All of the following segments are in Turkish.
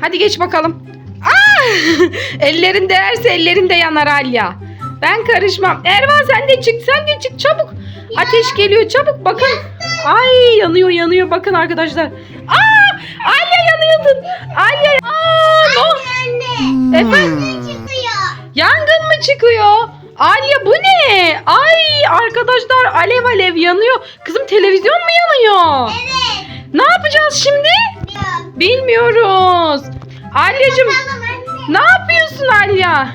Hadi geç bakalım. Aa! ellerin değerse ellerin de yanar Alya. Ben karışmam. Ervan sen de çık sen de çık çabuk. Ateş geliyor çabuk bakın. Ay yanıyor yanıyor bakın arkadaşlar. Aa! Alya yanıyordun. Alya. Aa, Anne. Efendim? Çıkıyor. Yangın mı çıkıyor? Alya bu ne? Ay arkadaşlar alev alev yanıyor. Kızım televizyon mu yanıyor? Evet. Ne yapacağız şimdi? Bilmiyoruz. Alyacığım ne yapıyorsun Alya?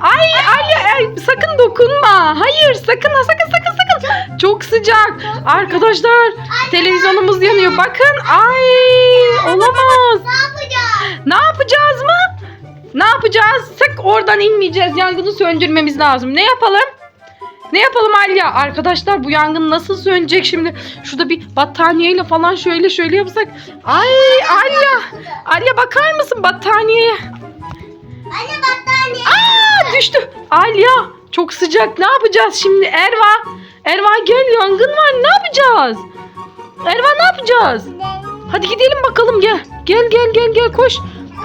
Ay Alya ay, sakın dokunma. Hayır sakın sakın sakın sakın. Çok sıcak. Arkadaşlar televizyonumuz yanıyor. Bakın ay olamaz. Ne yapacağız? Ne yapacağız mı? Ne yapacağız? Sak oradan inmeyeceğiz. Yangını söndürmemiz lazım. Ne yapalım? Ne yapalım Alya? Arkadaşlar bu yangın nasıl sönecek şimdi? Şurada bir battaniyeyle falan şöyle şöyle yapsak. Ay Alya. Alya bakar mısın battaniyeye? Anne battaniye. Aa düştü. Alya çok sıcak. Ne yapacağız şimdi? Erva. Erva gel yangın var. Ne yapacağız? Erva ne yapacağız? Hadi gidelim bakalım gel. Gel gel gel gel koş.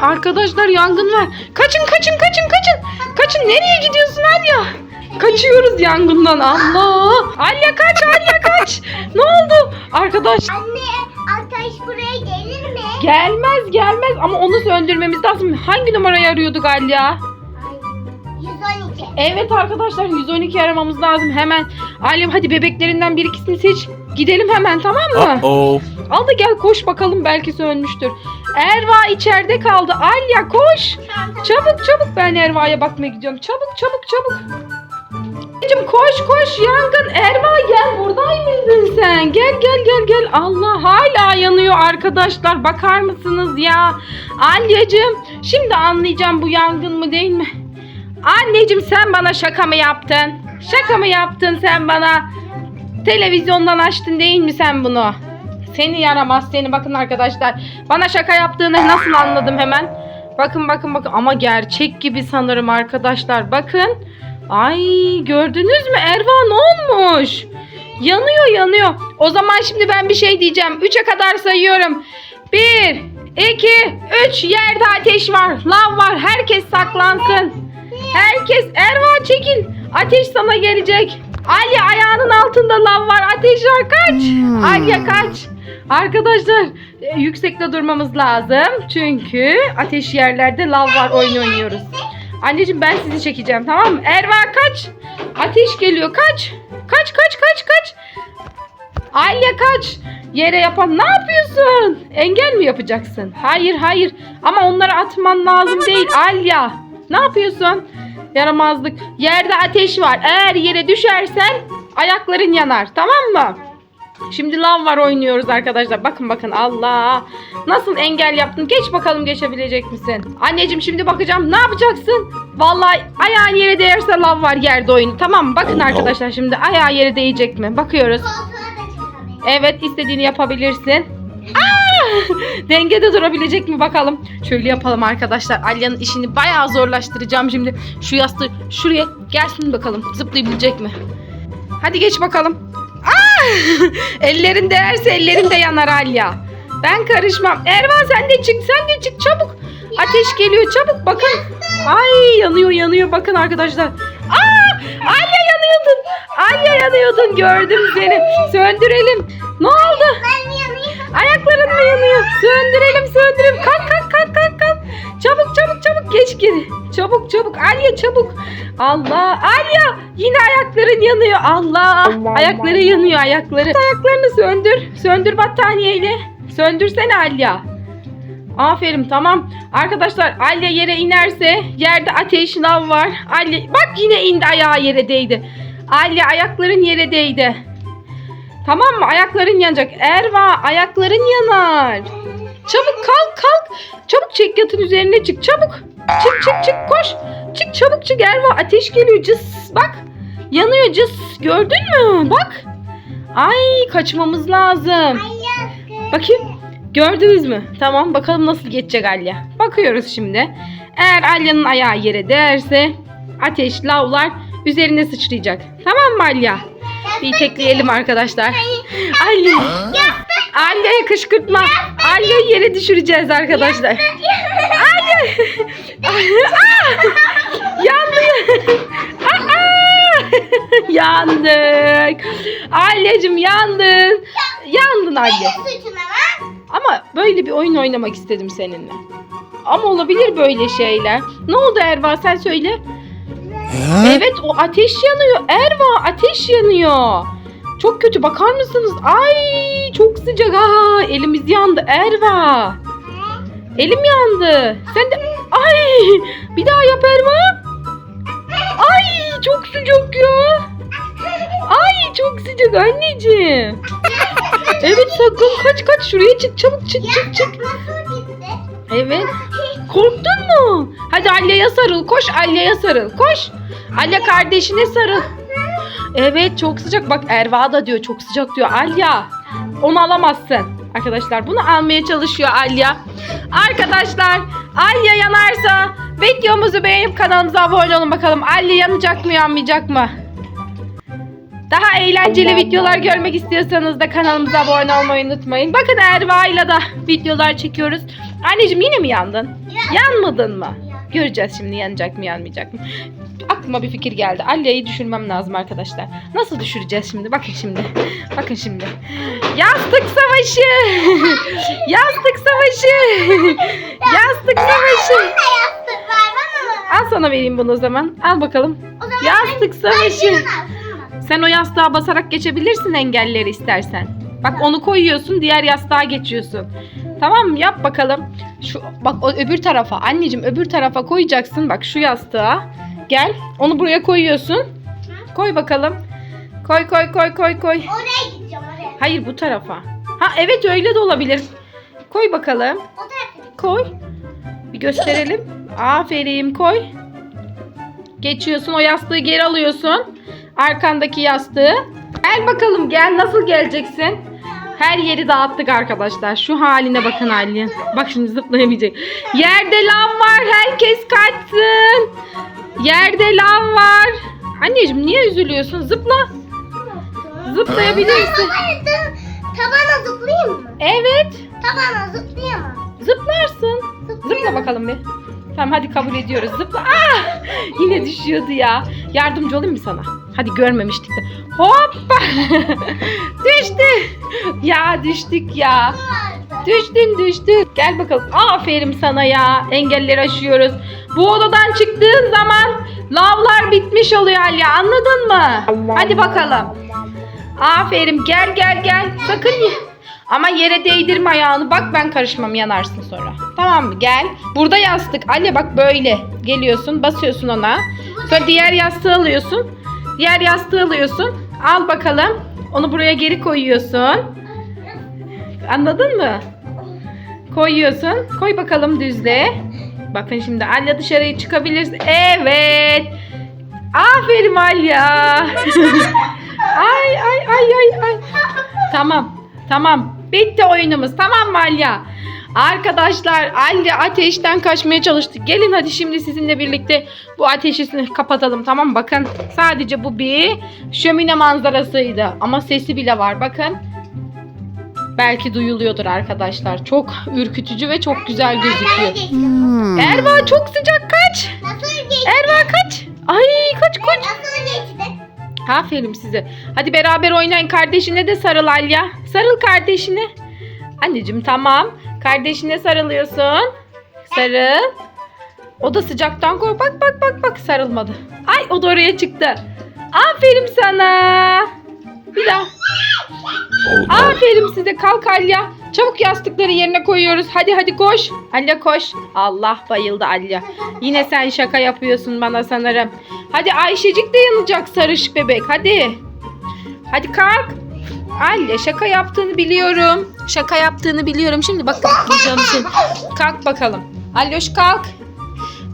Arkadaşlar yangın var. Kaçın kaçın kaçın kaçın. Kaçın yangından Allah. Alya kaç Alya kaç. Ne oldu? Arkadaş Anne ateş buraya gelir mi? gelmez gelmez ama onu söndürmemiz lazım. Hangi numarayı arıyorduk Alya? Ay, 112. Evet arkadaşlar 112 aramamız lazım hemen. Alem hadi bebeklerinden bir ikisini seç. Gidelim hemen tamam mı? Uh-oh. Al da gel koş bakalım belki sönmüştür. Erva içeride kaldı. Alya koş. Çabuk çabuk ben Erva'ya bakmaya gidiyorum. Çabuk çabuk çabuk. Anneciğim koş koş yangın. Erva gel buradaymışsın sen. Gel gel gel gel. Allah hala yanıyor arkadaşlar. Bakar mısınız ya? Alyacığım şimdi anlayacağım bu yangın mı değil mi? Anneciğim sen bana şaka mı yaptın? Şaka mı yaptın sen bana? Televizyondan açtın değil mi sen bunu? Seni yaramaz seni bakın arkadaşlar. Bana şaka yaptığını nasıl anladım hemen? Bakın bakın bakın ama gerçek gibi sanırım arkadaşlar. Bakın. Ay gördünüz mü Erva ne olmuş? Yanıyor yanıyor. O zaman şimdi ben bir şey diyeceğim. 3'e kadar sayıyorum. 1, 2, 3 yerde ateş var. Lav var. Herkes saklansın. Herkes Erva çekil. Ateş sana gelecek. Ali ayağının altında lav var. Ateş var kaç. Alya kaç. Arkadaşlar e, yüksekte durmamız lazım. Çünkü ateş yerlerde lav var oyun oynuyoruz. Anneciğim ben sizi çekeceğim tamam mı? Erva kaç. Ateş geliyor kaç. Kaç kaç kaç kaç. Alya kaç. Yere yapan ne yapıyorsun? Engel mi yapacaksın? Hayır hayır. Ama onları atman lazım değil Alya. Ne yapıyorsun? Yaramazlık. Yerde ateş var. Eğer yere düşersen ayakların yanar. Tamam mı? Şimdi lav var oynuyoruz arkadaşlar. Bakın bakın Allah. Nasıl engel yaptın? Geç bakalım geçebilecek misin? Anneciğim şimdi bakacağım. Ne yapacaksın? Vallahi ayağın yere değerse lav var yerde oyunu. Tamam mı? Bakın arkadaşlar şimdi ayağı yere değecek mi? Bakıyoruz. Evet istediğini yapabilirsin. Aa! Dengede durabilecek mi bakalım. Şöyle yapalım arkadaşlar. Alya'nın işini bayağı zorlaştıracağım şimdi. Şu yastığı şuraya gelsin bakalım. Zıplayabilecek mi? Hadi geç bakalım. Ellerin değerse ellerin de yanar Alya. Ben karışmam. Ervan sen de çık sen de çık çabuk. Ateş geliyor çabuk bakın. Ay yanıyor yanıyor bakın arkadaşlar. Aa! Alya yanıyordun. Alya yanıyordun gördüm seni. Söndürelim. Ne oldu? Ayakların mı yanıyor? Söndürelim söndürelim. Kalk kalk kalk kalk kalk. Çabuk çabuk geç geri. Çabuk çabuk Alya çabuk. Allah Alya yine ayakların yanıyor. Allah ayakları yanıyor ayakları. Ayaklarını söndür. Söndür battaniyeyle. Söndürsene Alya. Aferin tamam. Arkadaşlar Alya yere inerse yerde ateş lav var. Alya bak yine indi ayağı yere değdi. Alya ayakların yere değdi. Tamam mı? Ayakların yanacak. Erva ayakların yanar. Çabuk kalk kalk. Çabuk çek yatın üzerine çık. Çabuk. Çık çık çık koş. Çık çabuk çık Erva. Ateş geliyor cız. Bak. Yanıyor cız. Gördün mü? Bak. Ay kaçmamız lazım. Bakayım. Gördünüz mü? Tamam bakalım nasıl geçecek Alya. Bakıyoruz şimdi. Eğer Alya'nın ayağı yere değerse ateş lavlar üzerine sıçrayacak. Tamam mı Alya? Bir tekleyelim arkadaşlar. Alya. Alya'ya kışkırtma. Alya'yı yere düşüreceğiz arkadaşlar. Aa! Yandı. Aa! Yandık. Alyacım yandın. Yandın suçum ama. Ama böyle bir oyun oynamak istedim seninle. Ama olabilir böyle şeyler. Ne oldu Erva sen söyle. Evet o ateş yanıyor. Erva ateş yanıyor. Çok kötü bakar mısınız? Ay çok sıcak. Aa, elimiz yandı Erva. Elim yandı. Sen de ay bir daha yap Erva. Ay çok sıcak ya. Ay çok sıcak anneciğim. Evet sakın kaç kaç şuraya çık çabuk çık çık çık. Evet. Korktun mu? Hadi Alya'ya sarıl. Koş Alya'ya sarıl. Koş. Alya kardeşine sarıl. Evet çok sıcak. Bak Erva da diyor çok sıcak diyor. Alya onu alamazsın. Arkadaşlar bunu almaya çalışıyor Alya. Arkadaşlar Alya yanarsa videomuzu beğenip kanalımıza abone olun bakalım. Alya yanacak mı yanmayacak mı? Daha eğlenceli videolar görmek istiyorsanız da kanalımıza abone olmayı unutmayın. Bakın Erva ile de videolar çekiyoruz. Anneciğim yine mi yandın? Yanmadın mı? Göreceğiz şimdi yanacak mı yanmayacak mı. Aklıma bir fikir geldi. Alya'yı düşürmem lazım arkadaşlar. Nasıl düşüreceğiz şimdi? Bakın şimdi. Bakın şimdi. Yastık savaşı. Yastık savaşı. Yastık savaşı. Al sana vereyim bunu o zaman. Al bakalım. Zaman Yastık savaşı. Sen o yastığa basarak geçebilirsin engelleri istersen. Bak onu koyuyorsun, diğer yastığa geçiyorsun. Tamam mı? Yap bakalım. Şu bak o öbür tarafa. Anneciğim öbür tarafa koyacaksın. Bak şu yastığa. Gel. Onu buraya koyuyorsun. Koy bakalım. Koy koy koy koy koy. Oraya gideceğim oraya. Hayır bu tarafa. Ha evet öyle de olabilir. Koy bakalım. O tarafa. Koy. Bir gösterelim. Aferin koy. Geçiyorsun o yastığı geri alıyorsun. Arkandaki yastığı. Gel bakalım gel nasıl geleceksin? Her yeri dağıttık arkadaşlar. Şu haline bakın Ali. Bak şimdi zıplayamayacak. Yerde lav var. Herkes kaçsın. Yerde lav var. Anneciğim niye üzülüyorsun? Zıpla. Zıplayabilirsin. Tabana- zıplayayım mı? Evet. Tabana zıplayamam. Zıplarsın. Zıpla bakalım bir. Tamam hadi kabul ediyoruz. Zıpla. Ah! Yine düşüyordu ya. Yardımcı olayım mı sana? Hadi görmemiştik de. Hoppa. Düştü. Ya düştük ya. Düştün düştün. Gel bakalım. Aferin sana ya. Engelleri aşıyoruz. Bu odadan çıktığın zaman lavlar bitmiş oluyor Alya. Anladın mı? Hadi bakalım. Aferin. Gel gel gel. Sakın ama yere değdirme ayağını. Bak ben karışmam yanarsın sonra. Tamam mı? Gel. Burada yastık. Alya bak böyle. Geliyorsun basıyorsun ona. Sonra diğer yastığı alıyorsun. Diğer yastığı alıyorsun. Al bakalım. Onu buraya geri koyuyorsun. Anladın mı? Koyuyorsun. Koy bakalım düzle. Bakın şimdi Alya dışarıya çıkabilirsin. Evet. Aferin Alya. ay ay ay ay ay. Tamam. Tamam. Bitti oyunumuz. Tamam mı Alya? Arkadaşlar Alya ateşten kaçmaya çalıştı. Gelin hadi şimdi sizinle birlikte bu ateşi kapatalım tamam? Bakın sadece bu bir şömine manzarasıydı. Ama sesi bile var bakın. Belki duyuluyordur arkadaşlar. Çok ürkütücü ve çok güzel gözüküyor. Erva çok sıcak kaç. Nasıl geçti? Erva kaç. Ay kaç kaç. Nasıl geçti? Aferin size. Hadi beraber oynayın. Kardeşine de sarıl Alya. Sarıl kardeşine. Anneciğim tamam. Kardeşine sarılıyorsun. Sarıl. O da sıcaktan kork. Bak bak bak bak sarılmadı. Ay o da oraya çıktı. Aferin sana. Bir daha. Aferin size kalk Alya. Çabuk yastıkları yerine koyuyoruz. Hadi hadi koş. Alya koş. Allah bayıldı Alya. Yine sen şaka yapıyorsun bana sanırım. Hadi Ayşecik de yanacak sarış bebek. Hadi. Hadi kalk. Alya şaka yaptığını biliyorum. Şaka yaptığını biliyorum. Şimdi bak bakacağım seni. Kalk bakalım. Alyoş kalk.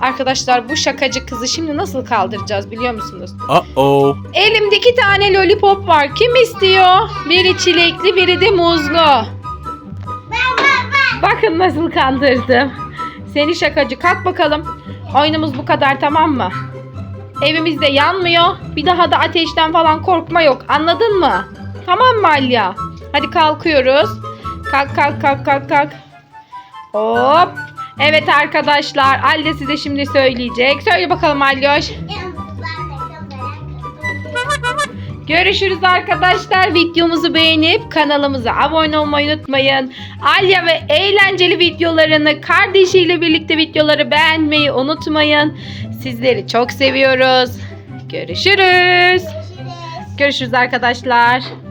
Arkadaşlar bu şakacı kızı şimdi nasıl kaldıracağız biliyor musunuz? Uh-oh. Elimde iki tane lollipop var. Kim istiyor? Biri çilekli, biri de muzlu. Bakın nasıl kandırdım. Seni şakacı. Kalk bakalım. Oyunumuz bu kadar tamam mı? Evimizde yanmıyor. Bir daha da ateşten falan korkma yok. Anladın mı? Tamam mı Alya? Hadi kalkıyoruz. Kalk kalk kalk kalk kalk. Hop. Evet arkadaşlar Alya size şimdi söyleyecek. Söyle bakalım Alyoş. Görüşürüz arkadaşlar. Videomuzu beğenip kanalımıza abone olmayı unutmayın. Alya ve eğlenceli videolarını kardeşiyle birlikte videoları beğenmeyi unutmayın. Sizleri çok seviyoruz. Görüşürüz. Görüşürüz. Görüşürüz arkadaşlar.